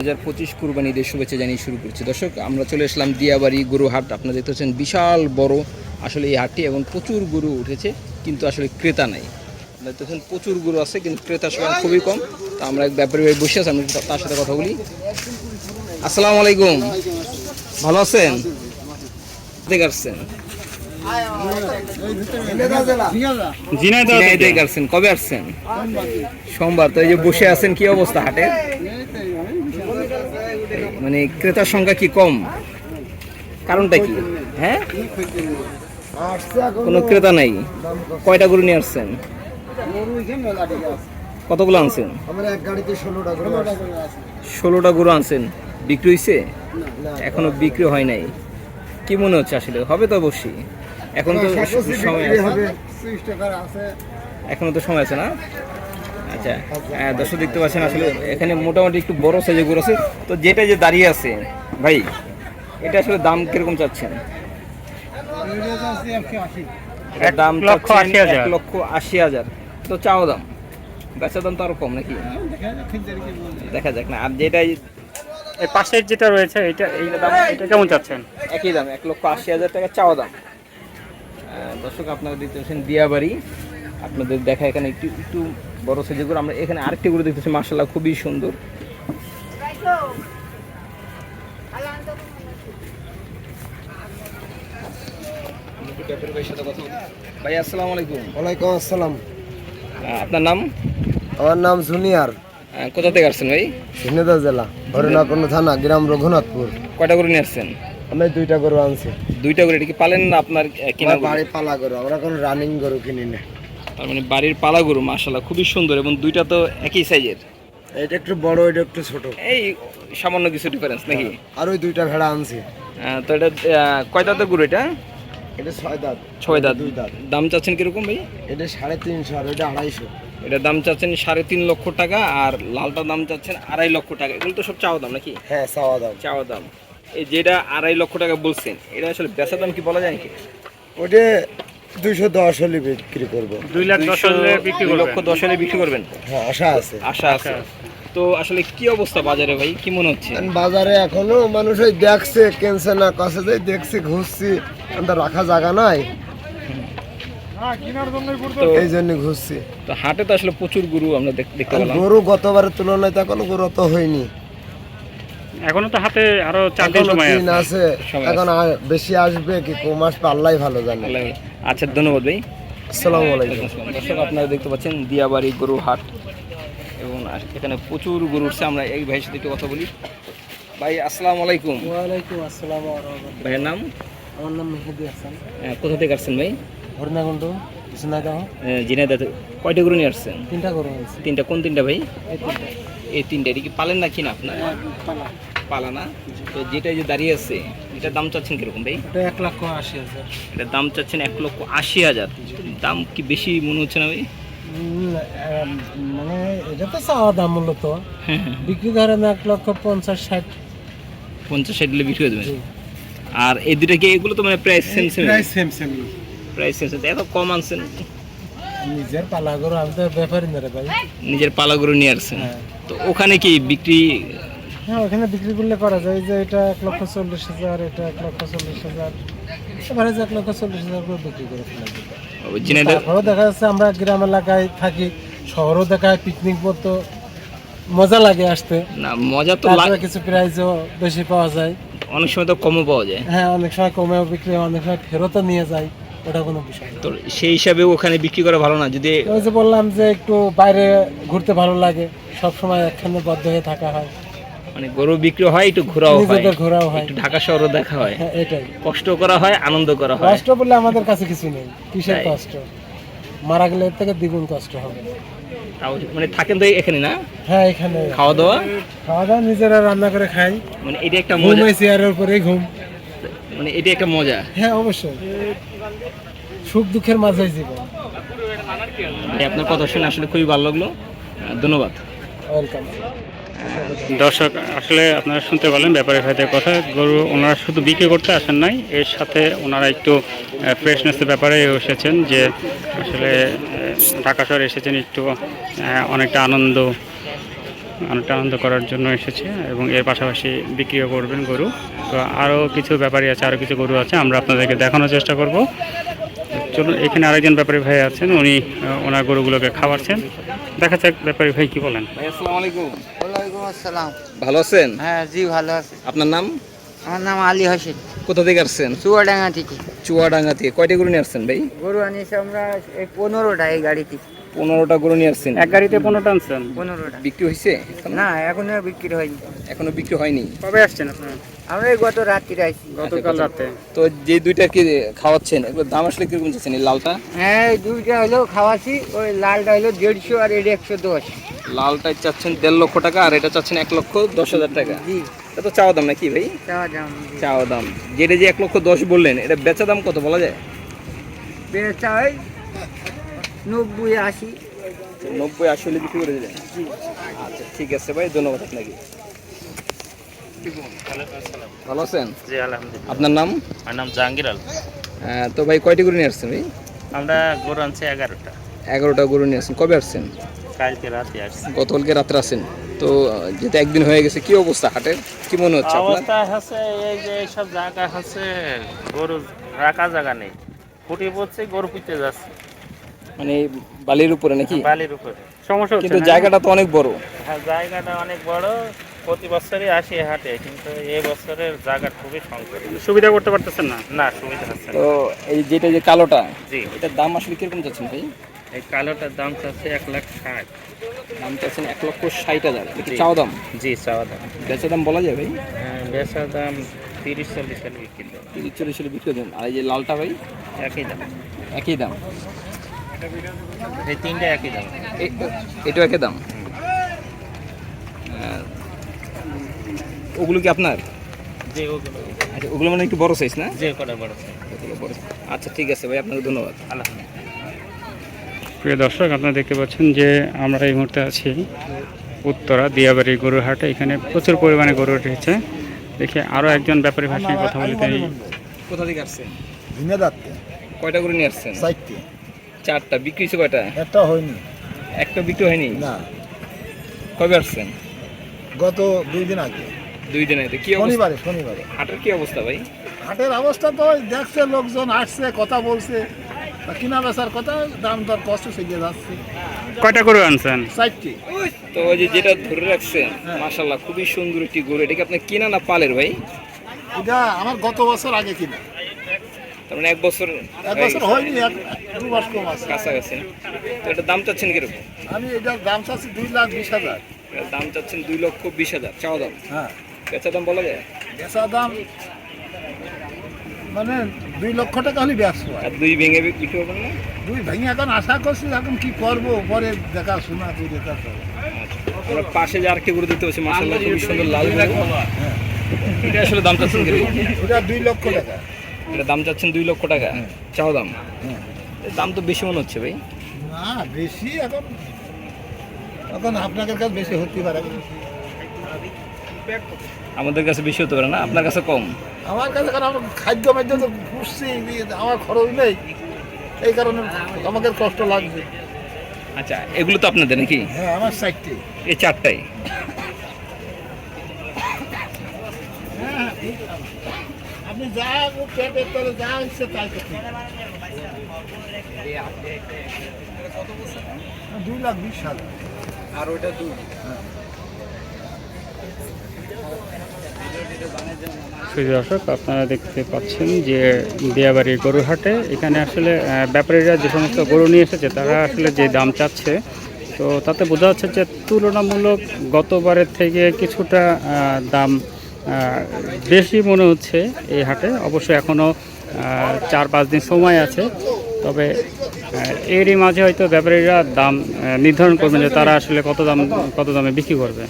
হাজার পঁচিশ কুরবানি ঈদের শুভেচ্ছা জানিয়ে শুরু করছি। দর্শক, আমরা চলে আসলাম দিয়াবাড়ি গরু হাট আপনারা দেখতে পাচ্ছেন বিশাল বড় আসলে এই হাটটি এবং প্রচুর গরু উঠেছে, কিন্তু আসলে ক্রেতা নাই। আপনারা দেখতে পাচ্ছেন প্রচুর গরু আছে, কিন্তু ক্রেতার সংখ্যা খুবই কম। তা আমরা এক ব্যাপারী ভাই বসে আছি, আমরা তার সাথে কথা বলি। আসসালামু আলাইকুম। ভালো আছেন? কবে আসছেন? সোমবার। তো এই যে বসে আছেন, কি অবস্থা হাটে? মানে ক্রেতার সংখ্যা কি কম? কারণটা কি? হ্যাঁ? কোনো ক্রেতা নাই। কয়টা গরু নিয়ে আসছেন? কতগুলো আনছেন? ষোলোটা গরু আনছেন। বিক্রি হয়েছে এখনও বিক্রি হয় নাই। কি মনে হচ্ছে আসলে? হবে তো অবশ্যই। এখন তো সময় আছে। এখনও তো সময় আছে না? আচ্ছা হ্যাঁ দর্শক দেখতে পাচ্ছেন আসলে এখানে মোটামুটি একটু বড় সাইজের গরু আছে। তো যেটা যে দাঁড়িয়ে আছে ভাই এটা আসলে দাম কীরকম চাচ্ছেন? দাম। এক লক্ষ আশি হাজার। তো চাও দাম? বেচা দাম তো আরও কম নাকি? দেখা যাক না আর যেটা এই পাশের যেটা রয়েছে এটা এই দাম এটা কেমন চাচ্ছেন? একই দাম এক লক্ষ আশি হাজার টাকা চাওয়া দাম। দর্শক আপনারা দেখতে পাচ্ছেন দিয়াবাড়ি। আপনাদের দেখা এখানে একটু একটু বড় সাইজের করে আমরা এখানে আরেকটি গরু দেখতেছি মার্শাল্লাহ খুবই সুন্দর। ভাই আসসালামু আলাইকুম। ওয়ালাইকুম আসসালাম। আপনার নাম? আমার নাম জুনিয়র। কোথা থেকে আসছেন ভাই? ঝিনেদা জেলা হরিণাকুণ্ড থানা গ্রাম রঘুনাথপুর। কয়টা করে নিয়ে আসছেন? আমি দুইটা গরু আনছি। দুইটা করে এটা কি পালেন না আপনার কিনা বাড়ি পালা গরু আমরা কোনো রানিং গরু কিনি না তার মানে বাড়ির পালা গরু মার্শাল্লাহ খুবই সুন্দর এবং দুইটা তো একই সাইজের এটা একটু বড় এটা একটু ছোট। এই সামান্য কিছু ডিফারেন্স নাকি? আর ওই দুইটা ভেড়া আনছি। তো এটা কয় দাঁতের গরু এটা? এটা ছয় দাঁত। ছয় দাঁত। দুই দাঁত। দাম চাচ্ছেন কীরকম ভাই? এটা সাড়ে তিনশো আর এটা আড়াইশো। এটার দাম চাচ্ছেন সাড়ে তিন লক্ষ টাকা আর লালটার দাম চাচ্ছেন আড়াই লক্ষ টাকা। এগুলো তো সব চাওয়া দাম নাকি? হ্যাঁ চাওয়া দাম। চাওয়া দাম। এই যেটা আড়াই লক্ষ টাকা বলছেন এটা আসলে বেচা দাম কি বলা যায় নাকি? ওটা দুইশো দশ হলে বিক্রি করব। দুই লাখ দশ হলে বিক্রি লক্ষ করবেন? দশ হলে বিক্রি করবেন? হ্যাঁ আশা আছে। আশা আছে। তো আসলে কি অবস্থা বাজারে ভাই? কি মনে হচ্ছে? বাজারে এখনও মানুষ ওই দেখছে কেনছে না কাছে যাই দেখছি ঘুরছি। আমাদের রাখা জায়গা নাই। এই জন্য ঘুরছি। তো হাটে তো আসলে প্রচুর গরু আমরা দেখতে পেলাম। গরু গতবারের তুলনায় তো এখনও গরু তো হয়নি। এখনও তো হাতে আরও চার দিন সময় আছে। এখন বেশি আসবে কি কম আসবে আল্লাহ ভালো জানে। আচ্ছা ধন্যবাদ ভাই। আসসালামু আলাইকুম। দর্শক আপনারা দেখতে পাচ্ছেন দিয়াবাড়ি গরু হাট এবং এখানে প্রচুর গরু উঠছে। আমরা এই ভাইয়ের সাথে একটু কথা বলি। ভাই আসসালামু আলাইকুম। ওয়ালাইকুম আসসালাম ভাইয়ের নাম? আমার নাম মেহেদি হাসান। আহ, কোথা থেকে আসছেন ভাই? হরিণাকুণ্ড ঝিনাইদহ। জিনাদাতে কয়টা গরু নিয়ে আসছেন? তিনটা গরু আছে তিনটা কোন তিনটা ভাই? এই তিনটা। এটা কি পালেন না কিনা আপনার পালা না তো যেটা যে দাঁড়িয়ে আছে এটার দাম চাচ্ছেন কীরকম ভাই? ওটা এক লক্ষ আশি হাজার। এটার দাম চাচ্ছেন এক লক্ষ আশি হাজার। দাম কি বেশি মনে হচ্ছে না ভাই? মানে এটা তো চাওয়া দাম মূলত। হ্যাঁ হ্যাঁ বিক্রি করেন এক লক্ষ পঞ্চাশ ষাট। পঞ্চাশ ষাট দিলে বিক্রি করে দেবেন আর এই দুটা কি এগুলো তো মানে price same same same same price same same এত কম আনছেন। নিজের পালা গরু আমি তো ব্যাপারই না রে ভাই। নিজের পালা নিয়ে আসছেন। হ্যাঁ। তো ওখানে কি বিক্রি হ্যাঁ ওখানে বিক্রি করলে করা যায়। যে এটা এক লক্ষ চল্লিশ হাজার এটা এক লক্ষ চল্লিশ হাজার। এবারে যে এক লক্ষ চল্লিশ হাজার করে বিক্রি করে ফেলা তারপরেও দেখা যাচ্ছে আমরা গ্রাম এলাকায় থাকি শহরও দেখায় পিকনিক মতো মজা লাগে আসতে। না মজা তো লাগে কিছু প্রাইজও বেশি পাওয়া যায়। অনেক সময় তো কমও পাওয়া যায়। হ্যাঁ অনেক সময় কমেও বিক্রি হয় অনেক সময় ফেরতও নিয়ে যায় ওটা কোনো বিষয় তো সেই হিসাবে ওখানে বিক্রি করা ভালো না যদি ওই যে বললাম যে একটু বাইরে ঘুরতে ভালো লাগে সব সময় একখানে বদ্ধ হয়ে থাকা হয়। মানে গরু বিক্রি হয় একটু ঘোরাও হয়। ঘোরাও হয়। একটু ঢাকা শহরও দেখা হয়। হ্যাঁ এটাই। কষ্ট করা হয় আনন্দ করা হয়। কষ্ট বললে আমাদের কাছে কিছু নেই। কিসের কষ্ট? মারা গেলে এর থেকে দ্বিগুণ কষ্ট হবে। তাও মানে থাকেন তো এখানে না? হ্যাঁ এখানে। খাওয়া দাওয়া খাওয়া দাওয়া নিজেরা রান্না করে খাই। মানে এটা একটা মজা। চেয়ারের উপরেই ঘুম। মানে এটা একটা মজা। হ্যাঁ অবশ্যই। সুখ দুঃখের মাঝে জীবন। আপনার কথা শুনে আসলে খুবই ভালো লাগল। ধন্যবাদ। ওয়েলকাম দর্শক, আসলে আপনারা শুনতে পারলেন ব্যাপারী ভাইদের কথা। গরু ওনারা শুধু বিক্রি করতে আসেন নাই, এর সাথে ওনারা একটু ফ্রেশনেসের ব্যাপারে এসেছেন যে আসলে ঢাকা শহরে এসেছেন একটু অনেকটা আনন্দ অনেকটা আনন্দ করার জন্য এসেছে এবং এর পাশাপাশি বিক্রিও করবেন গরু। তো আরও কিছু ব্যাপারী আছে, আরও কিছু গরু আছে, আমরা আপনাদেরকে দেখানোর চেষ্টা করব। চলুন, এখানে আরেকজন ব্যাপারী ভাই আছেন, উনি ওনার গরুগুলোকে খাওয়াচ্ছেন। দেখা যাক ব্যাপারী ভাই কি বলেন। আসসালামু আলাইকুম। আসসালাম। ভালো আছেন? হ্যাঁ জি ভালো আছে। আপনার নাম? আমার নাম আলী হোসেন। কোথা থেকে আসছেন? চুয়াডাঙ্গা থেকে। চুয়াডাঙ্গা থেকে। কয়টা গরু নিয়ে আসছেন ভাই? গরু আনিস আমরা এই পনেরোটা এই গাড়িতে। পনেরোটা গরু নিয়ে আসছেন। এক গাড়িতে পনেরোটা আনছেন? পনেরোটা। বিক্রি হয়েছে? না এখনও বিক্রি হয়নি। এখনও বিক্রি হয়নি? কবে আসছেন আপনার? আমরা এই গত রাত্রিরে আইছি। গতকাল রাতে। তো যে দুইটা কি খাওয়াচ্ছেন এগুলো দাম আসলে কীরকম চাচ্ছেন এই লালটা? হ্যাঁ দুইটা হলো খাওয়াছি ওই লালটা হলো দেড়শো আর এটা একশো দশ। লালটা চাচ্ছেন দেড় লক্ষ টাকা আর এটা চাচ্ছেন এক লক্ষ দশ হাজার টাকা। জি। এটা তো চাওয়া দাম নাকি ভাই? চাওয়া দাম যেটা যে এক লক্ষ দশ বললেন এটা বেচা দাম কত বলা যায়? বেচা হয় নব্বই আশি। নব্বই আশি হলে বিক্রি করে দিলেন? আচ্ছা ঠিক আছে ভাই ধন্যবাদ আপনাকে। ভালো আছেন? জি আলহামদুলিল্লাহ। আপনার নাম? আমার নাম জাহাঙ্গীর আল তো ভাই কয়টি গরু নিয়ে আসছেন ভাই? আমরা গরু আনছি এগারোটা। এগারোটা গরু নিয়ে আসছেন। কবে আসছেন? কালকে রাতে আসছি। গতকালকে রাত্রে আসেন। তো যেহেতু একদিন হয়ে গেছে কি অবস্থা হাটের? কি মনে হচ্ছে অবস্থা হচ্ছে এই যে এইসব জায়গা হচ্ছে গরু রাখা জায়গা নেই। ফুটি পড়ছে গরু পিতে যাচ্ছে। মানে বালির উপরে নাকি? বালির উপরে। সমস্যা হচ্ছে কিন্তু জায়গাটা তো অনেক বড়। হ্যাঁ জায়গাটা অনেক বড়। প্রতি বছরই আসি হাটে কিন্তু এই বছরের জায়গা খুবই সংকট সুবিধা করতে পারতেছেন না? না সুবিধা হচ্ছে তো এই যেটা যে কালোটা জি। এটার দাম আসলে কীরকম যাচ্ছেন ভাই? এই কালোটার দাম চাচ্ছে এক লাখ ষাট। দাম চাচ্ছেন এক লক্ষ ষাট হাজার। এটা কি জি। চাও দাম? জি চাওয়া দাম। বেচা দাম বলা যায় ভাই? হ্যাঁ বেচার দাম তিরিশ চল্লিশ হলে বিক্রি দাম। তিরিশ চল্লিশ হলে বিক্রি দেন আর এই যে লালটা ভাই? একই দাম। একই দাম। এই তিনটে একই দাম। এটাও একই দাম? ওগুলো কি আপনার? যে ওগুলো। আচ্ছা ওগুলো মানে একটু বড় সাইজ না? যে কটা বড়। ওগুলো আচ্ছা ঠিক আছে ভাই আপনাকে ধন্যবাদ। আলহামদুলিল্লাহ প্রিয় দর্শক আপনারা দেখতে পাচ্ছেন যে আমরা এই মুহূর্তে আছি উত্তরা দিয়াবাড়ি গরুর হাটে এখানে প্রচুর পরিমাণে গরু উঠেছে। দেখি আরও একজন ব্যাপারী ভাষায় কথা বলি তাই কোথা থেকে আসছেন? কয়টা করে নিয়ে আসছেন? চারটা। বিক্রি হয়েছে কয়টা? একটা হয়নি। একটা বিক্রি হয়নি? না। কবে আসছেন? গত দুই দিন আগে। দুই দিনে তো কি শনিবারে শনিবারে। হাটের কি অবস্থা ভাই? হাটের অবস্থা তো দেখছে লোকজন আসছে কথা বলছে। তা কিনা বেচার কথা দাম দর কষ্ট সেগিয়ে যাচ্ছে। কয়টা আনছেন? সাইটটি তো ওই যে যেটা ধরে রাখছেন মাশাল্লাহ খুবই সুন্দর একটি গরু। এটা আপনি কিনা না পালের ভাই? এটা আমার গত বছর আগে কিনা। তার মানে এক বছর এক বছর হয়নি এক দু মাস কম আছে। কাছাকাছি? তো এটার দাম চাচ্ছেন কীরকম? আমি এটার দাম চাচ্ছি দুই লাখ বিশ হাজার। এটার দাম চাচ্ছেন দুই লক্ষ বিশ হাজার চাওয়া দাম। হ্যাঁ। বেচা দাম বলা যায়? বেচা দাম মানে দুই লক্ষ টাকা হলে ব্যস্ত হয়। আর দুই ভেঙে বিক্রি করবেন না? দুই ভেঙে এখন আশা করছি এখন কি করব পরে দেখাশোনা করে দেখা হবে আমরা পাশে যে আরেকটি গরু দেখতে পাচ্ছি মাশাল্লাহ খুবই সুন্দর লাল গরু। এটা আসলে দাম চাচ্ছেন এটা দুই লক্ষ টাকা। এটা দাম চাচ্ছেন দুই লক্ষ টাকা? চাওয়া দাম? হ্যাঁ। দাম তো বেশি মনে হচ্ছে ভাই। না বেশি এখন। এখন আপনাদের কাছে বেশি হতে পারে। আমাদের কাছে বেশি হতে পারে না? আপনার কাছে কম? আমার কাছে কারণ আমার খাদ্য মাদ্য তো পুষছি আমার খরচ নেই। এই কারণে আমাকে কষ্ট লাগবে আচ্ছা এগুলো তো আপনাদের নাকি? হ্যাঁ আমার সাইডটি এই চারটাই? হ্যাঁ আপনি যা পেটের তলে যা ইচ্ছে তাই দুই লাখ বিশ হাজার। আর ওইটা দুই। সুপ্রিয় দর্শক, আপনারা দেখতে পাচ্ছেন যে দিয়াবাড়ির গরুর হাটে এখানে আসলে ব্যাপারীরা যে সমস্ত গরু নিয়ে এসেছে, তারা আসলে যে দাম চাচ্ছে, তো তাতে বোঝা যাচ্ছে যে তুলনামূলক গতবারের থেকে কিছুটা দাম বেশি মনে হচ্ছে এই হাটে। অবশ্য এখনও চার পাঁচ দিন সময় আছে, তবে এরই মাঝে হয়তো ব্যাপারীরা দাম নির্ধারণ করবেন যে তারা আসলে কত দাম, কত দামে বিক্রি করবে।